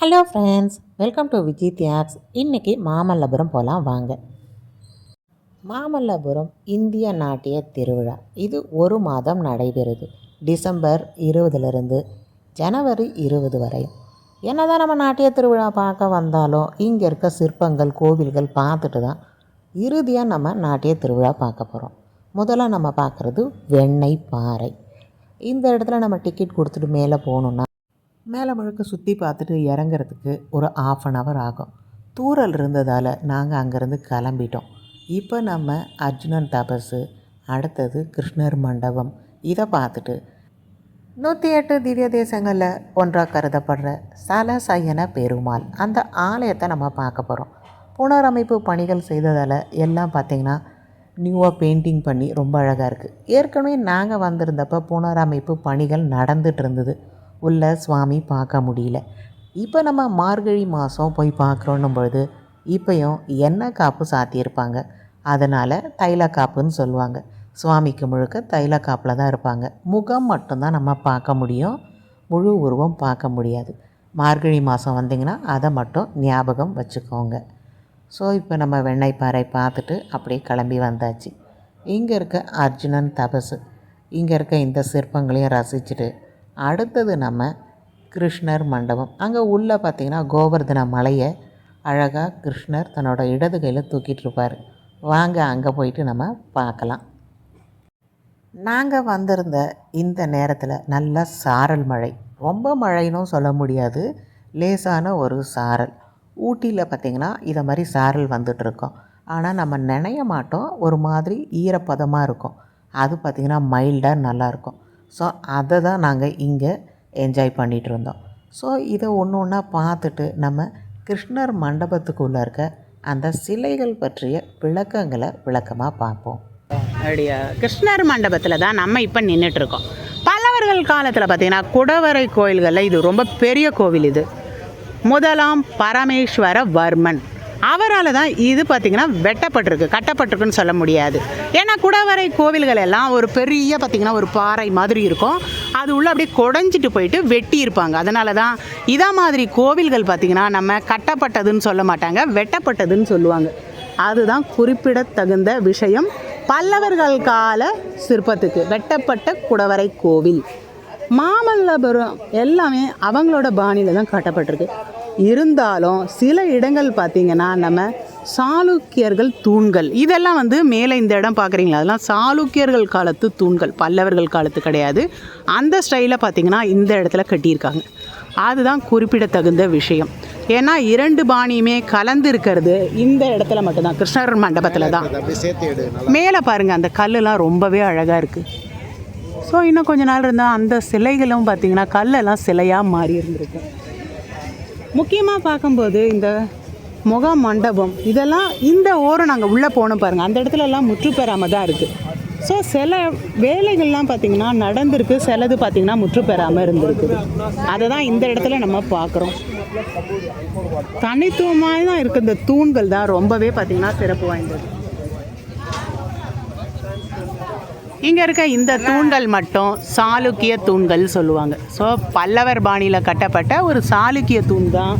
Hello friends welcome to Vijay தியாக்ஸ் இன்றைக்கி மாமல்லபுரம் போகலாம் வாங்க. மாமல்லபுரம் இந்திய நாட்டிய திருவிழா. இது ஒரு மாதம் நடைபெறுது. டிசம்பர் இருபதுலேருந்து ஜனவரி இருபது வரை. என்னதான் நம்ம நாட்டிய திருவிழா பார்க்க வந்தாலும் இங்கே இருக்க சிற்பங்கள் கோவில்கள் பார்த்துட்டு தான் இறுதியாக நம்ம நாட்டிய திருவிழா பார்க்க போகிறோம் முதல்ல நம்ம பார்க்குறது வெண்ணெய் பாறை. இந்த இடத்துல நம்ம டிக்கெட் கொடுத்துட்டு மேலே போகணுன்னா மேலே முழுக்க சுற்றி பார்த்துட்டு இறங்குறதுக்கு ஒரு ஆஃப் அன் ஹவர் ஆகும். தூரல் இருந்ததால் நாங்கள் அங்கேருந்து கிளம்பிட்டோம். இப்போ நம்ம அர்ஜுனன் தபசு அடுத்தது கிருஷ்ணர் மண்டபம் இதை பார்த்துட்டு நூற்றி எட்டு திவ்ய தேசங்களில் ஒன்றாக கருதப்படுற சலசயன பெருமாள் அந்த ஆலயத்தை நம்ம பார்க்க போகிறோம் புனரமைப்பு பணிகள் செய்ததால் எல்லாம் பார்த்திங்கன்னா நியூவாக பெயிண்டிங் பண்ணி ரொம்ப அழகாக இருக்குது ஏற்கனவே நாங்கள் வந்திருந்தப்போ புனரமைப்பு பணிகள் நடந்துட்டு இருந்தது. உள்ள சுவாமி பார்க்க முடியல. இப்போ நம்ம மார்கழி மாதம் போய் பார்க்குறோன்னும் பொழுது இப்போயும் எண்ணெய் காப்பு சாத்தியிருப்பாங்க? அதனால் தைல காப்புன்னு சொல்லுவாங்க. சுவாமிக்கு முழுக்க தைல காப்பில் தான் இருப்பாங்க. முகம் மட்டும்தான் நம்ம பார்க்க முடியும். முழு உருவம் பார்க்க முடியாது. மார்கழி மாதம் வந்தீங்கன்னா அதை மட்டும் ஞாபகம் வச்சுக்கோங்க. ஸோ இப்போ நம்ம வெண்ணெய் பாறை பார்த்துட்டு அப்படியே கிளம்பி வந்தாச்சு. இங்கே இருக்க அர்ஜுனன் தபசு. இங்கே இருக்க இந்த சிற்பங்களையும் ரசிச்சுட்டு அடுத்தது நம்ம கிருஷ்ணர் மண்டபம். அங்கே உள்ளே பார்த்தீங்கன்னா கோவர்தன மலையை அழகாக கிருஷ்ணர் தன்னோட இடது கையில் தூக்கிட்டு இருப்பார். வாங்க அங்கே போயிட்டு நம்ம பார்க்கலாம். நாங்கள் வந்திருந்த இந்த நேரத்தில் நல்ல சாரல் மழை. ரொம்ப மழைனும் சொல்ல முடியாது. லேசான ஒரு சாரல். ஊட்டியில் பார்த்திங்கன்னா இதை மாதிரி சாரல் வந்துட்டுருக்கோம் ஆனால் நம்ம நினைய மாட்டோம். ஒரு மாதிரி ஈரப்பதமாக இருக்கும். அது பார்த்திங்கன்னா மைல்டாக நல்லாயிருக்கும் ஸோ அதை தான் நாங்கள் இங்கே என்ஜாய் பண்ணிகிட்டு இருந்தோம் ஸோ இதை ஒன்று ஒன்றா பார்த்துட்டு நம்ம கிருஷ்ணர் மண்டபத்துக்குள்ளே இருக்க அந்த சிலைகள் பற்றிய விளக்கங்களை விளக்கமாக பார்ப்போம். அப்படியா? கிருஷ்ணர் மண்டபத்தில் தான் நம்ம இப்போ நின்றுட்டுருக்கோம் பல்லவர்கள் காலத்தில் பார்த்தீங்கன்னா குடவரை கோயில்களில் இது ரொம்ப பெரிய கோவில் இது. முதலாம் பரமேஸ்வர வர்மன் அவரால் தான் இது பார்த்திங்கன்னா வெட்டப்பட்டிருக்கு கட்டப்பட்டிருக்குன்னு சொல்ல முடியாது. ஏன்னா குடவரை கோவில்கள் எல்லாம் ஒரு பெரிய பார்த்திங்கன்னா ஒரு பாறை மாதிரி இருக்கும். அது உள்ள அப்படியே குடஞ்சிட்டு போயிட்டு வெட்டி இருப்பாங்க. அதனால தான் இதை மாதிரி கோவில்கள் பார்த்திங்கன்னா நம்ம கட்டப்பட்டதுன்னு சொல்ல மாட்டாங்க வெட்டப்பட்டதுன்னு சொல்லுவாங்க. அதுதான் குறிப்பிடத்தகுந்த விஷயம். பல்லவர்கள் கால சிற்பத்துக்கு வெட்டப்பட்ட குடவரை கோவில். மாமல்லபுரம் எல்லாமே அவங்களோட பாணியில் தான் கட்டப்பட்டிருக்கு. இருந்தாலும் சில இடங்கள் பார்த்திங்கன்னா நம்ம சாளுக்கியர்கள் தூண்கள். இதெல்லாம் வந்து மேலே இந்த இடம் பார்க்குறீங்களா? அதெல்லாம் சாளுக்கியர்கள் காலத்து தூண்கள். பல்லவர்கள் காலத்து கிடையாது. அந்த ஸ்டைலில் பார்த்திங்கன்னா இந்த இடத்துல கட்டியிருக்காங்க. அதுதான் குறிப்பிடத்தகுந்த விஷயம். ஏன்னா இரண்டு பாணியுமே கலந்து இருக்கிறது இந்த இடத்துல மட்டும்தான். கிருஷ்ணர் மண்டபத்தில் தான். மேலே பாருங்கள் அந்த கல்லுலாம் ரொம்பவே அழகாக இருக்குது ஸோ இன்னும் கொஞ்ச நாள் இருந்தால் அந்த சிலைகளும் பார்த்திங்கன்னா கல்லெல்லாம் சிலையாக மாறி இருந்திருக்கு. முக்கியமாக பார்க்கும்போது இந்த முக மண்டபம் இதெல்லாம் இந்த ஓரம் நாங்கள் உள்ளே போனோம் பாருங்கள் அந்த இடத்துலலாம் எல்லாம் முற்று பெறாமல் தான் இருக்குது ஸோ சில வேலைகள்லாம் பார்த்திங்கன்னா நடந்திருக்கு. சிலது பார்த்திங்கன்னா முற்று பெறாமல் இருந்திருக்குது அதை தான் இந்த இடத்துல நம்ம பார்க்குறோம் தனித்துவமாக தான் இருக்குது இந்த தூண்கள் தான். ரொம்பவே பார்த்திங்கன்னா சிறப்பு வாய்ந்தது. இங்கே இருக்க இந்த தூண்கள் மட்டும் சாளுக்கிய தூண்கள் சொல்லுவாங்க. ஸோ பல்லவர் பாணியில் கட்டப்பட்ட ஒரு சாளுக்கிய தூண் தான்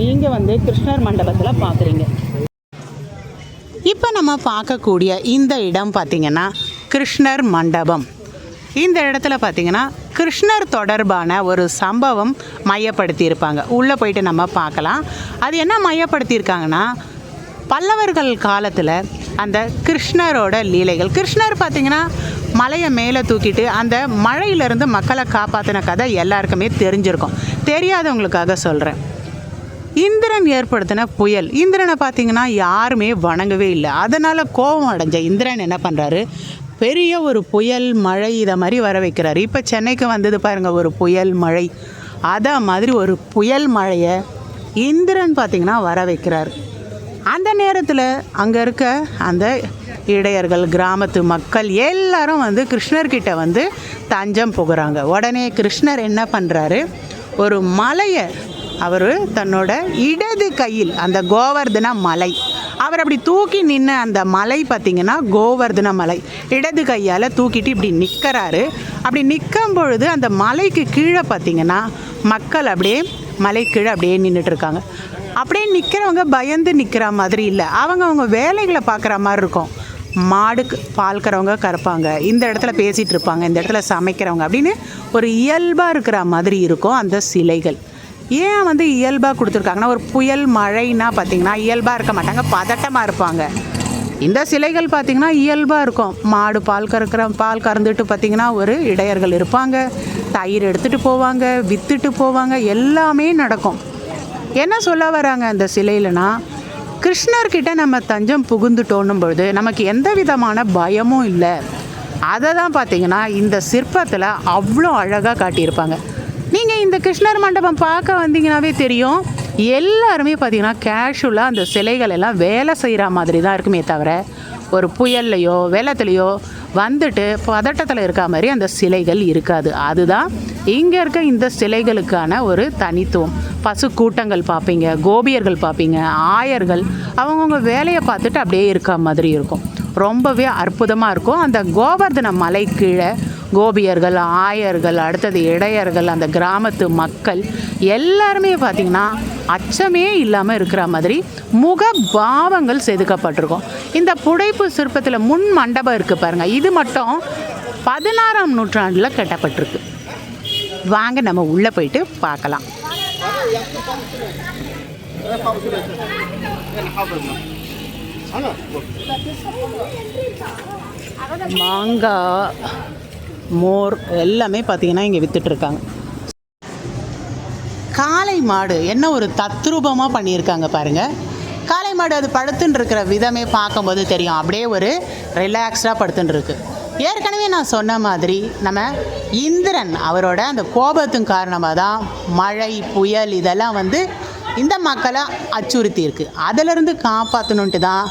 நீங்கள் வந்து கிருஷ்ணர் மண்டபத்தில் பார்க்குறீங்க இப்போ நம்ம பார்க்கக்கூடிய இந்த இடம் பார்த்திங்கன்னா கிருஷ்ணர் மண்டபம். இந்த இடத்துல பார்த்திங்கன்னா கிருஷ்ணர் தொடர்பான ஒரு சம்பவம் மையப்படுத்தியிருப்பாங்க. உள்ளே போயிட்டு நம்ம பார்க்கலாம். அது என்ன மையப்படுத்தியிருக்காங்கன்னா பல்லவர்கள் காலத்தில் அந்த கிருஷ்ணரோட லீலைகள். கிருஷ்ணர் பார்த்திங்கன்னா மலையை மேலே தூக்கிட்டு அந்த மழையிலேருந்து மக்களை காப்பாற்றின கதை எல்லாருக்குமே தெரிஞ்சிருக்கும். தெரியாதவங்களுக்காக சொல்கிறேன் இந்திரன் ஏற்படுத்தின புயல். இந்திரனை பார்த்தீங்கன்னா யாருமே வணங்கவே இல்லை. அதனால் கோபம் அடைஞ்ச இந்திரன் என்ன பண்ணுறாரு பெரிய ஒரு புயல் மழை இதை மாதிரி வர வைக்கிறாரு. இப்போ சென்னைக்கு வந்தது பாருங்கள் ஒரு புயல் மழை. அதை மாதிரி ஒரு புயல் மழையை இந்திரன் பார்த்திங்கன்னா வர வைக்கிறார். அந்த நேரத்தில் அங்கே இருக்க அந்த இடையர்கள் கிராமத்து மக்கள் எல்லாரும் வந்து கிருஷ்ணர்கிட்ட வந்து தஞ்சம் புகுறாங்க. உடனே கிருஷ்ணர் என்ன பண்ணுறாரு ஒரு மலையை அவர் தன்னோட இடது கையில் அந்த கோவர்தன மலை. அவர் அப்படி தூக்கி நின்று அந்த மலை பார்த்திங்கன்னா கோவர்தன மலை. இடது கையால் தூக்கிட்டு இப்படி நிற்கிறாரு அப்படி நிற்கும் பொழுது அந்த மலைக்கு கீழே பார்த்திங்கன்னா மக்கள் அப்படியே மலை கீழே அப்படியே நின்றுட்டு இருக்காங்க. அப்படியே நிற்கிறவங்க பயந்து நிற்கிற மாதிரி இல்லை. அவங்க அவங்க வேலைகளை பார்க்குற மாதிரி இருக்கும். மாடுக்கு பாற்கறவங்க கறப்பாங்க. இந்த இடத்துல பேசிகிட்டு இருப்பாங்க. இந்த இடத்துல சமைக்கிறவங்க அப்படின்னு ஒரு இயல்பாக இருக்கிற மாதிரி இருக்கும் அந்த சிலைகள். ஏன் வந்து இயல்பாக கொடுத்துருக்காங்கன்னா ஒரு புயல் மழைன்னா பார்த்தீங்கன்னா இயல்பாக இருக்க மாட்டாங்க பதட்டமாக இருப்பாங்க. இந்த சிலைகள் பார்த்திங்கன்னா இயல்பாக இருக்கும். மாடு பால் கறக்கிற பால் கறந்துட்டு பார்த்திங்கன்னா ஒரு இடையர்கள் இருப்பாங்க. தயிர் எடுத்துகிட்டு போவாங்க விற்றுட்டு போவாங்க. எல்லாமே நடக்கும். என்ன சொல்ல வராங்க அந்த சிலையிலனா கிருஷ்ணர்கிட்ட நம்ம தஞ்சம் புகுந்துட்டோன்னும் பொழுது நமக்கு எந்த விதமான பயமும் இல்லை. அதை தான் பார்த்தீங்கன்னா இந்த சிற்பத்தில் அவ்வளோ அழகாக காட்டியிருப்பாங்க. நீங்கள் இந்த கிருஷ்ணர் மண்டபம் பார்க்க வந்தீங்கன்னாவே தெரியும். எல்லாருமே பார்த்தீங்கன்னா கேஷுவலாக அந்த சிலைகள் எல்லாம் வேலை செய்கிற மாதிரி தான் இருக்குமே தவிர ஒரு புயல்லையோ வெள்ளத்துலையோ வந்துட்டு பதட்டத்தில் இருக்க மாதிரி அந்த சிலைகள் இருக்காது. அதுதான் இங்கே இருக்க இந்த சிலைகளுக்கான ஒரு தனித்துவம். பசு கூட்டங்கள் பார்ப்பீங்க கோபியர்கள் பார்ப்பீங்க ஆயர்கள் அவங்கவுங்க வேலையை பார்த்துட்டு அப்படியே இருக்க மாதிரி இருக்கும். ரொம்பவே அற்புதமாக இருக்கும். அந்த கோவர்தன மலை கீழே கோபியர்கள் ஆயர்கள் அடுத்தது இடையர்கள் அந்த கிராமத்து மக்கள் எல்லாருமே பார்த்திங்கன்னா அச்சமே இல்லாமல் இருக்கிற மாதிரி முக பாவங்கள் செதுக்கப்பட்டிருக்கும். இந்த புடைப்பு சிற்பத்தில் முன் மண்டபம் இருக்குது பாருங்கள் இது மட்டும் பதினாறாம் நூற்றாண்டில் கட்டப்பட்டிருக்கு. வாங்க நம்ம உள்ளே போயிட்டு பார்க்கலாம். மாங்காய் மோர் எல்லாமே பார்த்தீங்கன்னா இங்கே விற்றுட்ருக்காங்க காளை மாடு என்ன ஒரு தத்ரூபமாக பண்ணியிருக்காங்க பாருங்க. காளை மாடு அது படுத்துன்னு இருக்கிற விதமே பார்க்கும்போது தெரியும். அப்படியே ஒரு ரிலாக்ஸ்டாக படுத்துன்னு இருக்கு ஏற்கனவே நான் சொன்ன மாதிரி நம்ம இந்திரன் அவரோட அந்த கோபத்தின் காரணமாக தான் மழை புயல் இதெல்லாம் வந்து இந்த மக்களை அச்சுறுத்தி இருக்குது அதிலிருந்து காப்பாற்றணுன்ட்டு தான்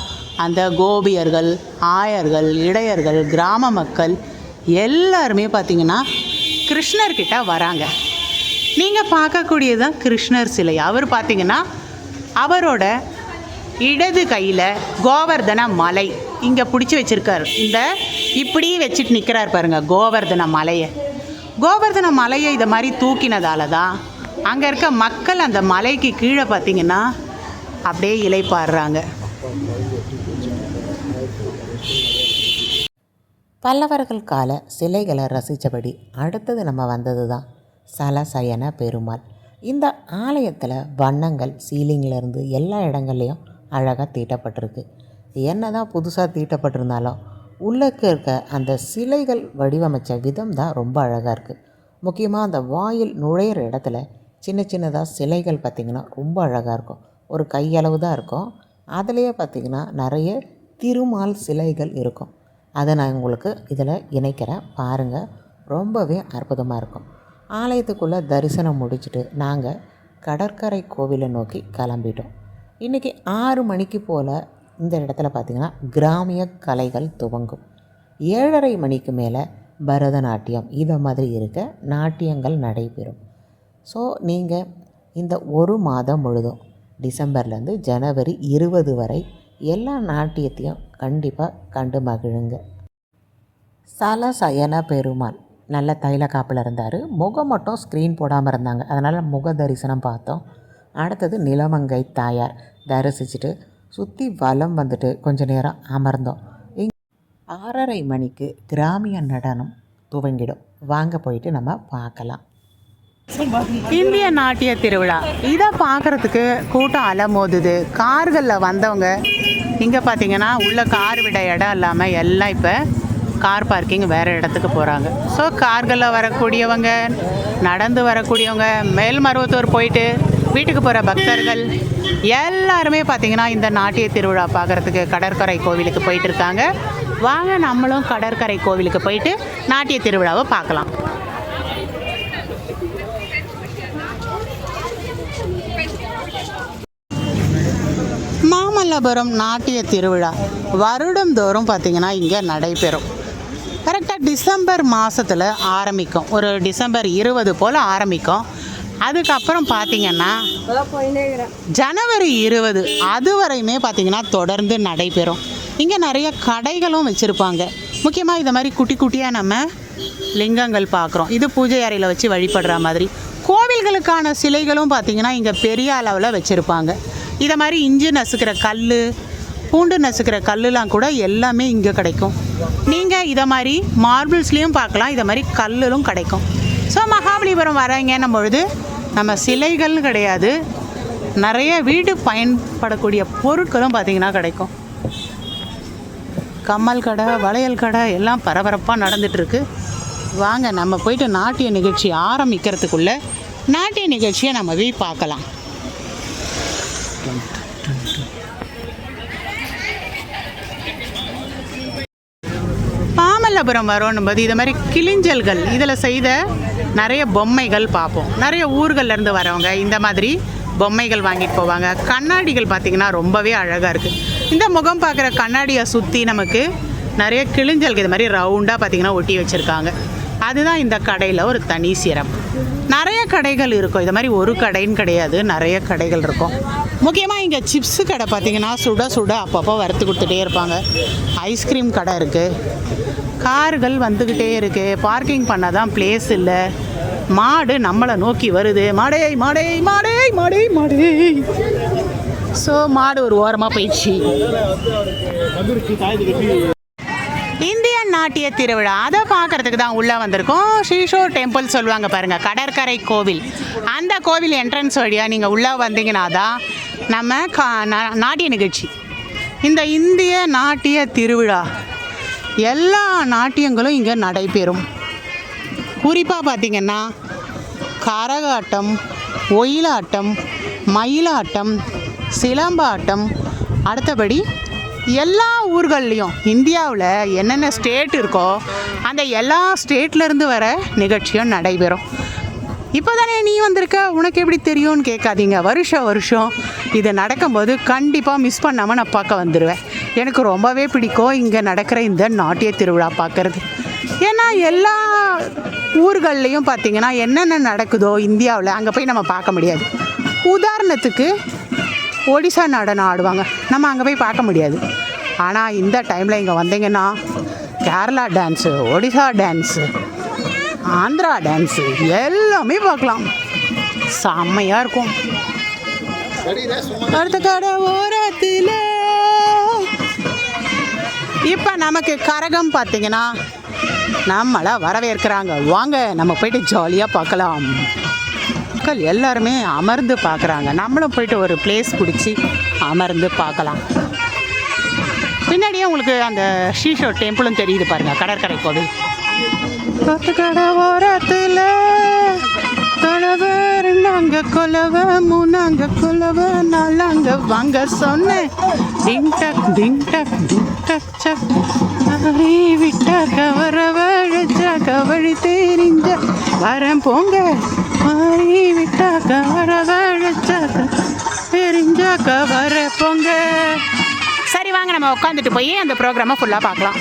அந்த கோபியர்கள் ஆயர்கள் இடையர்கள் கிராம மக்கள் எல்லாருமே பார்த்திங்கன்னா கிருஷ்ணர்கிட்ட வராங்க. நீங்கள் பார்க்கக்கூடியது தான் கிருஷ்ணர் சிலை. அவர் பார்த்திங்கன்னா அவரோட இடது கையில் கோவர்தன மலை. இங்கே பிடிச்சி வச்சிருக்காரு. இந்த இப்படி வச்சுட்டு நிற்கிறார் பாருங்கள் கோவர்தன மலையை. கோவர்தன மலையை இதை மாதிரி தூக்கினதால தான் அங்கே இருக்க மக்கள் அந்த மலைக்கு கீழே பார்த்தீங்கன்னா அப்படியே இலைப்பாடுறாங்க பல்லவர்கள் கால சிலைகளை ரசித்தபடி அடுத்தது நம்ம வந்தது தான் சலசயன பெருமாள். இந்த ஆலயத்தில் வண்ணங்கள் சீலிங்கிலேருந்து எல்லா இடங்கள்லையும் அழகாக தீட்டப்பட்டிருக்கு. என்ன தான் புதுசாக தீட்டப்பட்டிருந்தாலும் உள்ளக்க இருக்க அந்த சிலைகள் வடிவமைச்ச விதம் தான் ரொம்ப அழகாக இருக்குது முக்கியமாக அந்த வாயில் நுழையிற இடத்துல சின்ன சின்னதாக சிலைகள் பார்த்திங்கன்னா ரொம்ப அழகாக இருக்கும். ஒரு கையளவு தான் இருக்கும். அதுலேயே பார்த்திங்கன்னா நிறைய திருமால் சிலைகள் இருக்கும். அதை நான் உங்களுக்கு இதில் இணைக்கிறேன். பாருங்கள் ரொம்பவே அற்புதமாக இருக்கும். ஆலயத்துக்குள்ளே தரிசனம் முடிச்சுட்டு நாங்கள் கடற்கரை கோவிலை நோக்கி கிளம்பிட்டோம். இன்றைக்கி ஆறு மணிக்கு போல் இந்த இடத்துல பார்த்திங்கன்னா கிராமிய கலைகள் துவங்கும். ஏழரை மணிக்கு மேலே பரதநாட்டியம் இதை மாதிரி இருக்க நாட்டியங்கள் நடைபெறும். ஸோ நீங்கள் இந்த ஒரு மாதம் முழுதும் டிசம்பர்லேருந்து ஜனவரி இருபது வரை எல்லா நாட்டியத்தையும் கண்டிப்பாக கண்டு மகிழுங்க. சலசயன பெருமாள் நல்ல தைல காப்பில் இருந்தார். முகம் மட்டும் ஸ்க்ரீன் போடாமல் இருந்தாங்க. அதனால் முக தரிசனம் பார்த்தோம். அடுத்தது நிலமங்கை தாயார் தரிசிச்சுட்டு சுற்றி வலம் வந்துட்டு கொஞ்ச நேரம் அமர்ந்தோம். இங் ஆறரை மணிக்கு கிராமிய நடனம் துவங்கிடும். வாங்க போயிட்டு நம்ம பார்க்கலாம். இந்திய நாட்டிய திருவிழா. இதை பார்க்குறதுக்கு கூட்டம் அலமோதுது. கார்களில் வந்தவங்க இங்கே பார்த்தீங்கன்னா உள்ள கார் விட இடம் இல்லாமல் எல்லாம் இப்போ கார் பார்க்கிங் வேறு இடத்துக்கு போகிறாங்க ஸோ கார்களில் வரக்கூடியவங்க நடந்து வரக்கூடியவங்க மேல்மருவத்தூர் போயிட்டு வீட்டுக்கு போகிற பக்தர்கள் எல்லாருமே பார்த்தீங்கன்னா இந்த நாட்டிய திருவிழா பார்க்குறதுக்கு கடற்கரை கோவிலுக்கு போயிட்டு இருக்காங்க. வாங்க நம்மளும் கடற்கரை கோவிலுக்கு போயிட்டு நாட்டிய திருவிழாவை பார்க்கலாம். மாமல்லபுரம் நாட்டிய திருவிழா வருடந்தோறும் பார்த்திங்கன்னா இங்கே நடைபெறும். கரெக்டாக டிசம்பர் மாதத்தில் ஆரம்பிக்கும். ஒரு டிசம்பர் இருபது போல் ஆரம்பிக்கும். அதுக்கப்புறம் பார்த்தீங்கன்னா ஜனவரி இருபது அது வரையுமே பார்த்தீங்கன்னா தொடர்ந்து நடைபெறும். இங்கே நிறைய கடைகளும் வச்சுருப்பாங்க. முக்கியமாக இதை மாதிரி குட்டி குட்டியாக நம்ம லிங்கங்கள் பார்க்குறோம் இது பூஜை அறையில் வச்சு வழிபடுற மாதிரி. கோவில்களுக்கான சிலைகளும் பார்த்தீங்கன்னா இங்கே பெரிய அளவில் வச்சுருப்பாங்க. இதை மாதிரி இஞ்சி நசுக்கிற கல் பூண்டு நசுக்கிற கல்லுலாம் கூட எல்லாமே இங்கே கிடைக்கும். நீங்கள் இதை மாதிரி மார்பிள்ஸ்லேயும் பார்க்கலாம் இதை மாதிரி கல்லும் கிடைக்கும். ஸோ மகாபலிபுரம் வரீங்கன்னும் பொழுது நம்ம சிலைகள்னு கிடையாது. நிறைய வீடு பயன்படக்கூடிய பொருட்களும் பார்த்திங்கன்னா கிடைக்கும். கம்மல் கடை வளையல் கடை எல்லாம் பரபரப்பாக நடந்துகிட்ருக்கு வாங்க நம்ம போயிட்டு நாட்டிய நிகழ்ச்சி ஆரம்பிக்கிறதுக்குள்ளே நாட்டிய நிகழ்ச்சியை நம்ம போய் பார்க்கலாம். மாமல்லபுரம் வரோன்னும்போது இது மாதிரி கிளிஞ்சல்கள் இதில் செய்த நிறைய பொம்மைகள் பார்ப்போம். நிறைய ஊர்கள்லேருந்து வரவங்க இந்த மாதிரி பொம்மைகள் வாங்கிட்டு போவாங்க. கண்ணாடிகள் பார்த்திங்கன்னா ரொம்பவே அழகாக இருக்குது இந்த முகம் பார்க்குற கண்ணாடியை சுற்றி நமக்கு நிறைய கிளிஞ்சல்கள் இது மாதிரி ரவுண்டாக பார்த்திங்கன்னா ஒட்டி வச்சுருக்காங்க. அதுதான் இந்த கடையில் ஒரு தனி சிறப்பு. நிறைய கடைகள் இருக்கும். இது மாதிரி ஒரு கடைன்னு கிடையாது. நிறைய கடைகள் இருக்கும். முக்கியமாக இங்கே சிப்ஸு கடை பார்த்தீங்கன்னா சுட சுட அப்பப்போ வறுத்து கொடுத்துட்டே இருப்பாங்க. ஐஸ்கிரீம் கடை இருக்குது கார்கள் வந்துக்கிட்டே இருக்குது பார்க்கிங் பண்ண தான் பிளேஸ் இல்லை. மாடு நம்மளை நோக்கி வருது. மாடே மாடே மாடே மாடே மாடே. ஸோ மாடு ஒரு ஓரமாக போயிடுச்சு. இந்தியன் நாட்டிய திருவிழா அதை பார்க்கறதுக்கு தான் உள்ளே வந்திருக்கோம். ஸ்ரீஷோ டெம்பிள் சொல்லுவாங்க பாருங்கள் கடற்கரை கோவில். அந்த கோவில் என்ட்ரன்ஸ் வழியாக நீங்கள் உள்ளே வந்தீங்கன்னா தான் நம்ம கா நாட்டிய நிகழ்ச்சி. இந்த இந்திய நாட்டிய திருவிழா. எல்லா நாட்டியங்களும் இங்கே நடைபெறும். குறிப்பாக பார்த்தீங்கன்னா கரகாட்டம் ஒயிலாட்டம் மயிலாட்டம் சிலம்பாட்டம் அடுத்தபடி எல்லா ஊர்கள்லேயும் இந்தியாவில் என்னென்ன ஸ்டேட் இருக்கோ அந்த எல்லா ஸ்டேட்லேருந்து வர நிகழ்ச்சியும் நடைபெறும். இப்போ தானே நீ வந்திருக்க? உனக்கு எப்படி தெரியும்னு கேட்காதீங்க. வருஷம் வருஷம் இது நடக்கும்போது கண்டிப்பாக மிஸ் பண்ணாமல் நான் பார்க்க வந்துடுவேன் எனக்கு ரொம்பவே பிடிக்கும் இங்கே நடக்கிற இந்த நாட்டிய திருவிழா பார்க்குறது. ஏன்னா எல்லா ஊர்கள்லேயும் பார்த்திங்கன்னா என்னென்ன நடக்குதோ இந்தியாவில் அங்கே போய் நம்ம பார்க்க முடியாது. உதாரணத்துக்கு ஒடிசா நடனம் ஆடுவாங்க. நம்ம அங்கே போய் பார்க்க முடியாது. ஆனால் இந்த டைமில் இங்கே வந்தீங்கன்னா Kerala dance Odisha dance Andhra dance எல்லாமே பார்க்கலாம். செம்மையாக இருக்கும். அடுத்த கடை ஓரத்தில் இப்போ நமக்கு கரகம் பார்த்தீங்கன்னா நம்மளை வரவேற்கிறாங்க. வாங்க நம்ம போயிட்டு ஜாலியாக பார்க்கலாம். மக்கள் எல்லாருமே அமர்ந்து பார்க்குறாங்க. நம்மளும் போயிட்டு ஒரு பிளேஸ் பிடிச்சி அமர்ந்து பார்க்கலாம். பின்னாடியே உங்களுக்கு அந்த ஷீஷோ டெம்பிளும் தெரியுது பாருங்க கடற்கரை கோவில். ஓரத்தில் கலவர் நாங்க கொலவ மூணாங்க கொலவ நாலாங்க வாங்க சொன்னேன். டிங்டக் டிங்டக் டிங்டக் சக் ஆரி விட்டா கவர வழிச்சா கவழி தெரிஞ்ச. வரேன் போங்க மாறி விட்டா கவரவழச்ச தெரிஞ்ச கவர போங்க. சரி வாங்க நம்ம உட்காந்துட்டு போய் அந்த ப்ரோக்ராமை ஃபுல்லாக பார்க்கலாம்.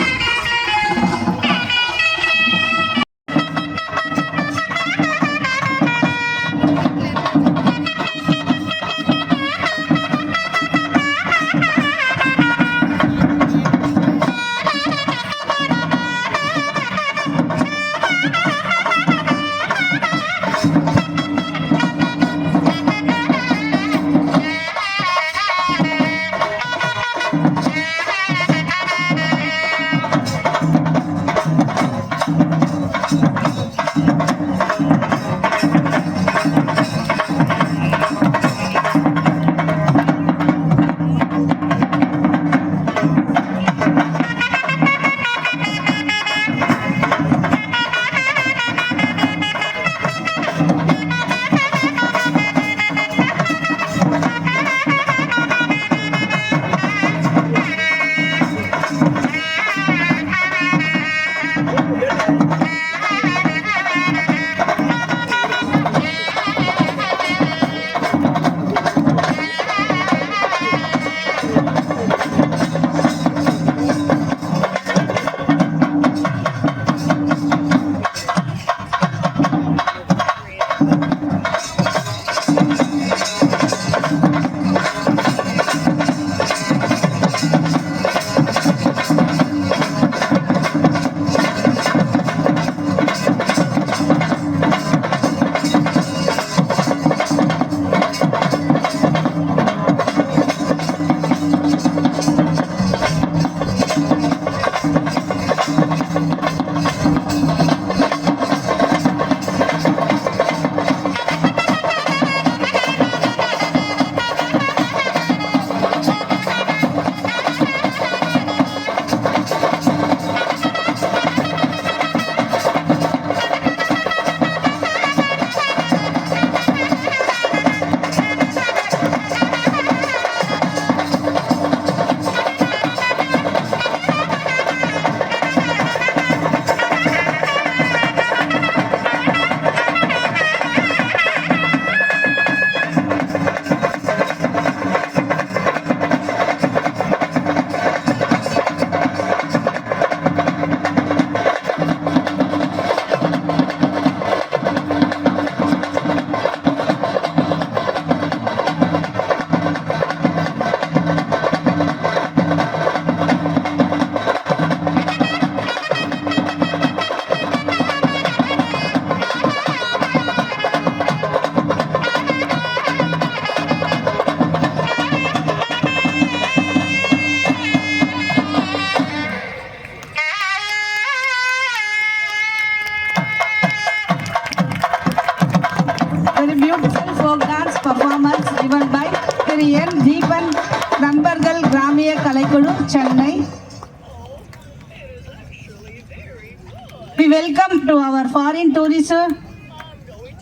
We welcome to our foreign tourist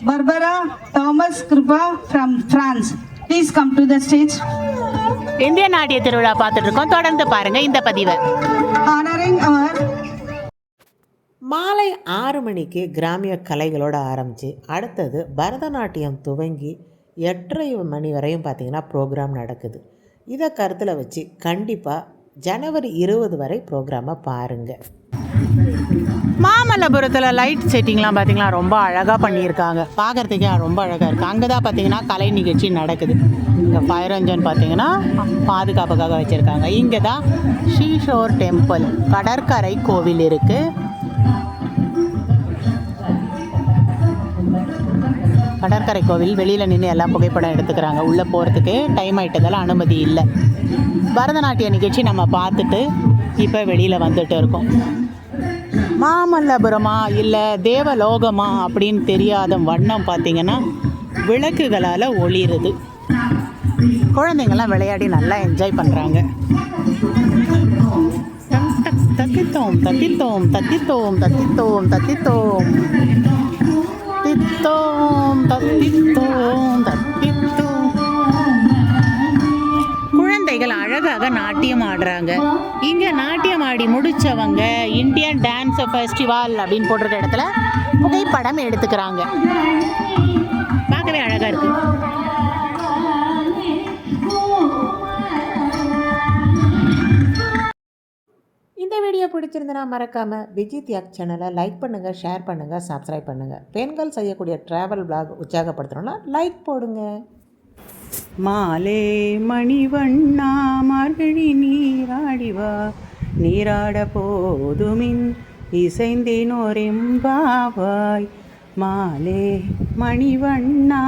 Barbara Thomas Krupa from France. Please come to the stage. இந்திய நாட்டிய திருவிழா பார்த்துட்டு இருக்கோம் தொடர்ந்து பாருங்க இந்த பதிவை Honoring our மாலை ஆறு மணிக்கு கிராமிய கலைகளோடு ஆரம்பித்து அடுத்தது பரதநாட்டியம் துவங்கி எட்டரை மணி வரையும் பார்த்திங்கன்னா ப்ரோக்ராம் நடக்குது இதை கருத்தில் வச்சு கண்டிப்பாக ஜனவரி இருபது வரை ப்ரோக்ராமை பாருங்கள் மாமல்லபுரத்தில் லைட் செட்டிங்லாம் பார்த்தீங்களா ரொம்ப அழகாக பண்ணியிருக்காங்க. பார்க்குறதுக்கே ரொம்ப அழகாக இருக்குது அங்கே தான் பார்த்தீங்கன்னா கலை நிகழ்ச்சி நடக்குது. இங்கே ஃபயர் என்ஜின் பார்த்தீங்கன்னா பாதுகாப்புக்காக வச்சுருக்காங்க. இங்கே தான் ஷீஷோர் டெம்பிள் கடற்கரை கோவில் இருக்குது கடற்கரை கோவில் வெளியில் நின்று எல்லாம் புகைப்படம் எடுத்துக்கிறாங்க. உள்ளே போகிறதுக்கு டைம் ஆகிட்டதால அனுமதி இல்லை. பரதநாட்டிய நிகழ்ச்சி நம்ம பார்த்துட்டு இப்போ வெளியில் வந்துட்டு இருக்கோம். மாமல்லபுரமா இல்லை தேவலோகமா அப்படின்னு தெரியாத வண்ணம் பார்த்தீங்கன்னா விளக்குகளால் ஒளிருது. குழந்தைங்கள்லாம் விளையாடி நல்லா என்ஜாய் பண்ணுறாங்க தத்தித்தோம் தத்தித்தோம் தத்தித்தோம் தத்தித்தோம் தத்தித்தோம். தித்தோம் தத்தித்தோம் தத்தி குழந்தைகள் அழகாக நாட்டியம் ஆடுறாங்க. இங்கே நாட்டியம் ஆடி முடித்தவங்க இந்தியன் டான்ஸ் ஃபெஸ்டிவல் அப்படின்னு போட்டிருக்க இடத்துல புகைப்படம் எடுத்துக்கிறாங்க. பார்க்கவே அழகாக இருக்கு. இந்த வீடியோ பிடிச்சிருந்தனா மறக்காமல் விஜித் யாக் சேனலை லைக் பண்ணுங்கள் ஷேர் பண்ணுங்கள் சப்ஸ்கிரைப் பண்ணுங்கள் பெண்கள் செய்யக்கூடிய ட்ராவல் பிளாக் உற்சாகப்படுத்தணும்னா லைக் போடுங்க. மாலே மணிவண்ணா மார்கழி நீராடிவா. நீராட போதுமின் இசைந்தினோரெம்பாவாய். மாலே மணிவண்ணா.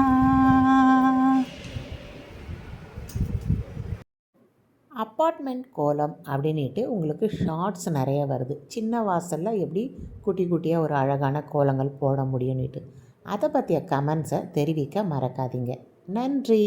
அப்பார்ட்மெண்ட் கோலம் அப்படின்ட்டு உங்களுக்கு ஷார்ட்ஸ் நிறைய வருது. சின்ன வாசலில் எப்படி குட்டி குட்டியாக ஒரு அழகான கோலங்கள் போட முடியும்னுட்டு. அதை பற்றிய கமெண்ட்ஸை தெரிவிக்க மறக்காதீங்க. நன்றி.